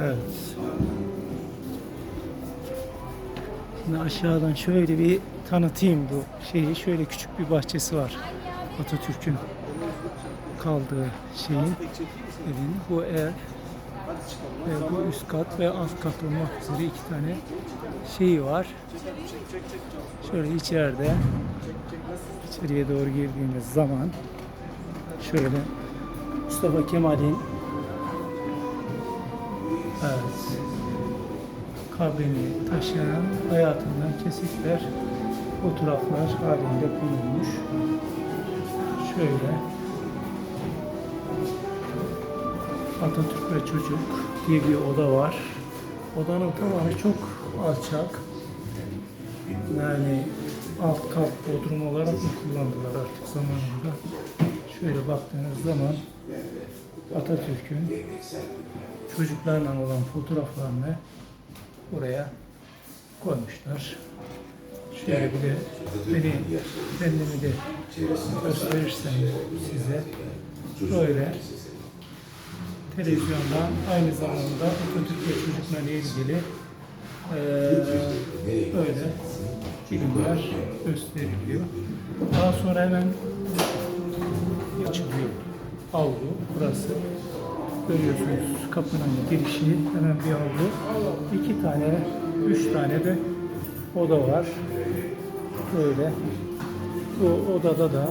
Evet. Şimdi aşağıdan şöyle bir tanıtayım bu şeyi. Şöyle küçük bir bahçesi var. Atatürk'ün kaldığı şeyin evin. Bu ev ve bu üst kat ve alt kat olmak üzere iki tane şeyi var. Şöyle içeride içeriye doğru girdiğimiz zaman şöyle Mustafa Kemal'in evet, kabrini taşıyan hayatından kesitler fotoğraflar halinde konulmuş. Şöyle Atatürk ve Çocuk diye bir oda var. Odanın tamamı çok alçak. Yani alt kat bodrum olarak mı kullandılar artık zamanında. Şöyle baktığınız zaman Atatürk'ün çocuklarla olan fotoğraflarını buraya koymuşlar. Şöyle bir de beni kendimi de gösterirsem size böyle televizyondan aynı zamanda Atatürk ve çocuklarla ilgili eee böyle filmler gösteriliyor. Daha sonra hemen açılıyor. Avlu burası. Görüyorsunuz kapının girişi hemen bir avlu. İki tane, üç tane de oda var. Böyle. Bu odada da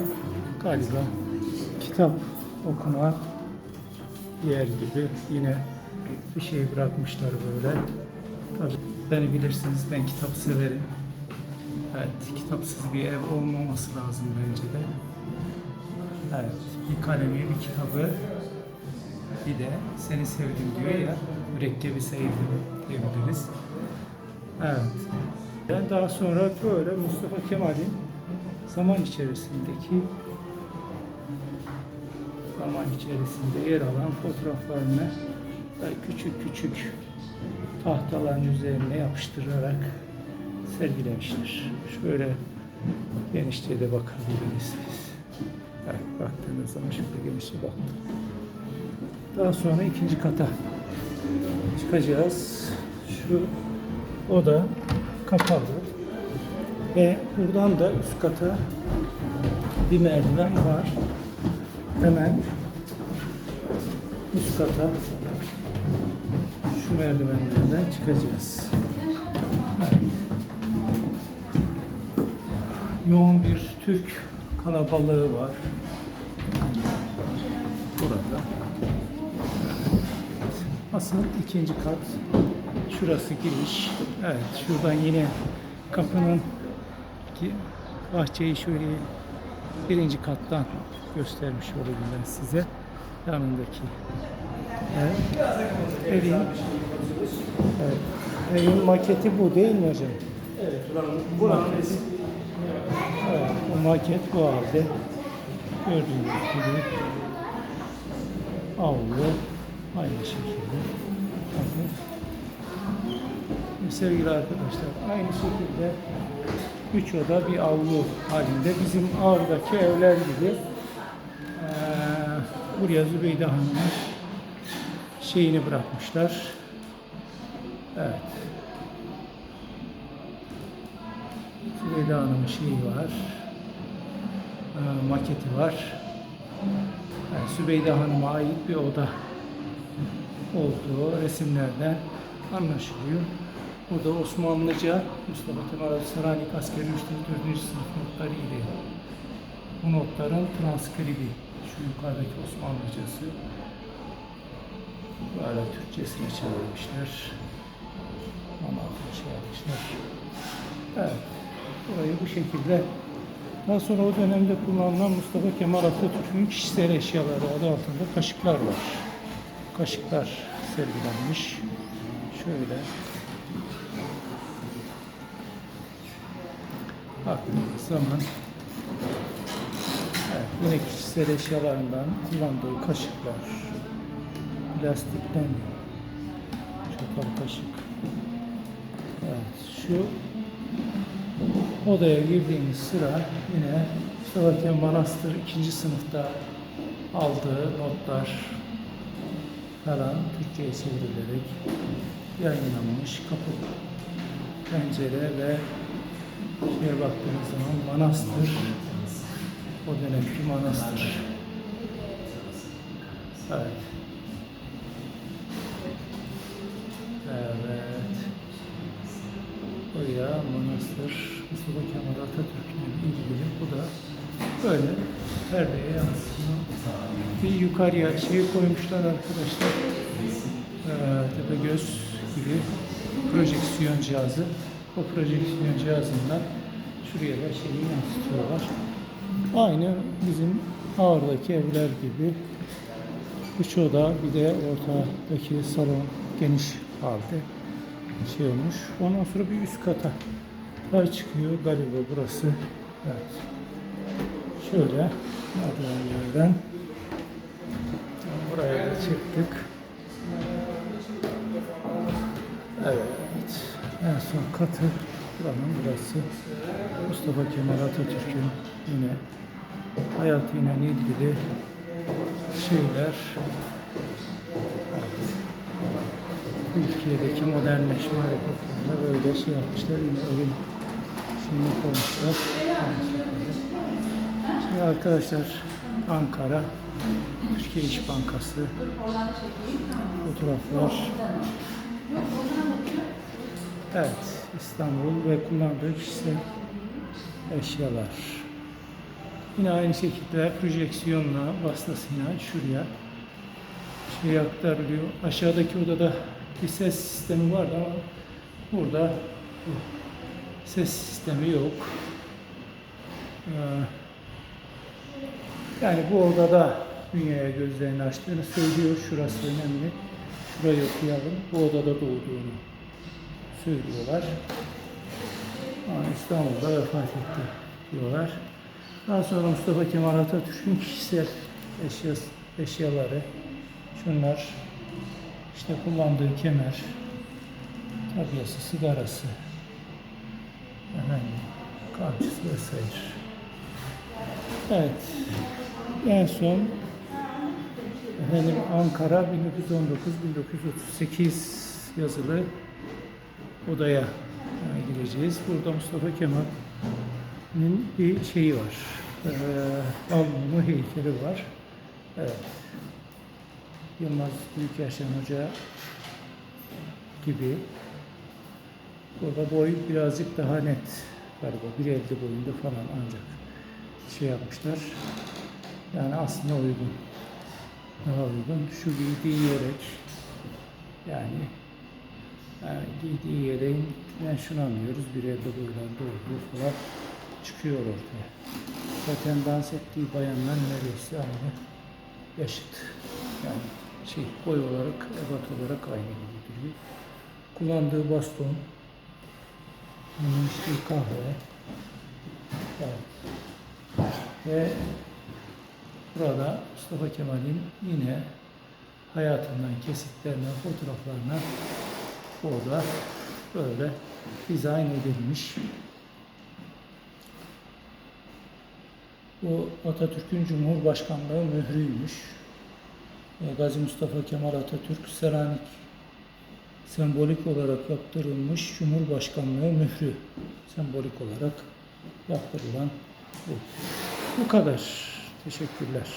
galiba kitap okuma yer gibi yine bir şey bırakmışlar böyle. Tabii beni bilirsiniz ben kitap severim. Evet, kitapsız bir ev olmaması lazım bence de. Evet, bir kalemi, bir kitabı, bir de seni sevdim diyor ya, mürekkebi sevdim diyebiliriz. Evet. Ben daha sonra böyle Mustafa Kemal'in zaman içerisindeki zaman içerisinde yer alan fotoğraflarını küçük küçük tahtaların üzerine yapıştırarak sergilemiştir. Şöyle genişçe de bakabilirsiniz. Evet, baktığınız zaman şöyle genişçe baktım. Daha sonra ikinci kata çıkacağız. Şu oda kapalı. Ve buradan da üst kata bir merdiven var. Hemen üst kata şu merdivenlerden çıkacağız. Evet. Yoğun bir Türk kalabalığı var. Burada. Asıl ikinci kat. Şurası giriş. Evet, şuradan yine kapının bahçeyi şöyle birinci kattan göstermiş olayım ben size. Yanındaki evet. evin, evet. evin maketi bu değil mi hocam? Evet, buranın, resim. Evet, bu maket bu halde. Gördüğünüz gibi avlu aynı şekilde. Bakın. Sevgili arkadaşlar aynı şekilde üç oda bir avlu halinde bizim avdaki evler gibi eee, buraya Zübeyde Hanım'ın şeyini bırakmışlar. Evet. Zübeyde Hanım'ın şeyi var. Eee, maketi var. Yani Sübeyde Hanım'a ait bir oda olduğu resimlerden anlaşılıyor. Burada Osmanlıca Mustafa Kemal Saranik Askeri 3. 4. sınıf notları ile bu notların transkribi şu yukarıdaki Osmanlıcası böyle Türkçesine çevirmişler. Ama şey. Evet. Burayı bu şekilde daha sonra o dönemde kullanılan Mustafa Kemal Atatürk'ün kişisel eşyaları adı altında kaşıklar var. Kaşıklar sergilenmiş. Şöyle. Baktığımız zaman evet, yine kişisel eşyalarından kullandığı kaşıklar. Plastikten çatal kaşık. Evet, şu odaya girdiğimiz sıra yine Mustafa Manastır ikinci sınıfta aldığı notlar falan Türkçe'ye çevrilerek yayınlanmış kapı, pencere ve şeye baktığınız zaman manastır. O dönemki manastır. Evet. Evet. Buraya manastır Mustafa Kemal Atatürk'le ilgili bu da böyle perdeye yansıyor. Bir yukarıya şey koymuşlar arkadaşlar. Ee, Tepegöz gibi projeksiyon cihazı. O projeksiyon cihazından şuraya da şeyi yansıtıyorlar. Aynı bizim ağırdaki evler gibi üç oda bir de ortadaki salon geniş halde şey olmuş. Ondan sonra bir üst kata daha çıkıyor galiba burası. Evet. Şöyle merdivenlerden buraya da çıktık. Evet. En son katı buranın burası. Mustafa Kemal Atatürk'ün yine hayatıyla ilgili şeyler Türkiye'deki modernleşme hareketlerinde böyle şey yapmışlar. Yine evin şeyini koymuşlar. Arkadaşlar Ankara Türkiye İş Bankası fotoğraflar Evet İstanbul ve kullandığı kişisel eşyalar Yine aynı şekilde projeksiyonla vasıtasıyla şuraya şey aktarılıyor. Aşağıdaki odada bir ses sistemi vardı ama burada bu ses sistemi yok. Ee, yani bu odada dünyaya gözlerini açtığını söylüyor. Şurası önemli. Şurayı okuyalım. Bu odada doğduğunu söylüyorlar. Ama İstanbul'da vefat etti diyorlar. Daha sonra Mustafa Kemal Atatürk'ün kişisel eşyası, eşyaları, şunlar, işte kullandığı kemer, tabyası, sigarası, efendim, kamçısı vesaire. Evet, en son efendim Ankara 1919-1938 yazılı odaya e, gireceğiz. Burada Mustafa Kemal'in bir şeyi var. Ee, Alnımı heykeli var. Evet. Yılmaz Büyükerşen Hoca gibi. Burada boy birazcık daha net galiba. Bir elde boyunda falan ancak şey yapmışlar. Yani aslında uygun. Daha uygun. Şu giydiği yelek yani yani giydiği yeleğin ben şunu anlıyoruz. Bir elde boylarda olduğu falan çıkıyor ortaya. Zaten dans ettiği bayanlar neredeyse aynı yaşıt. Yani şey boy olarak, ebat olarak aynı gibi duruyor. Kullandığı baston, onun içtiği kahve, evet. ve burada Mustafa Kemal'in yine hayatından kesitlerine, fotoğraflarına orada böyle dizayn edilmiş. Bu Atatürk'ün Cumhurbaşkanlığı mührüymüş. E, Gazi Mustafa Kemal Atatürk Selanik sembolik olarak yaptırılmış Cumhurbaşkanlığı mührü sembolik olarak yaptırılan bu. Bu kadar. Teşekkürler.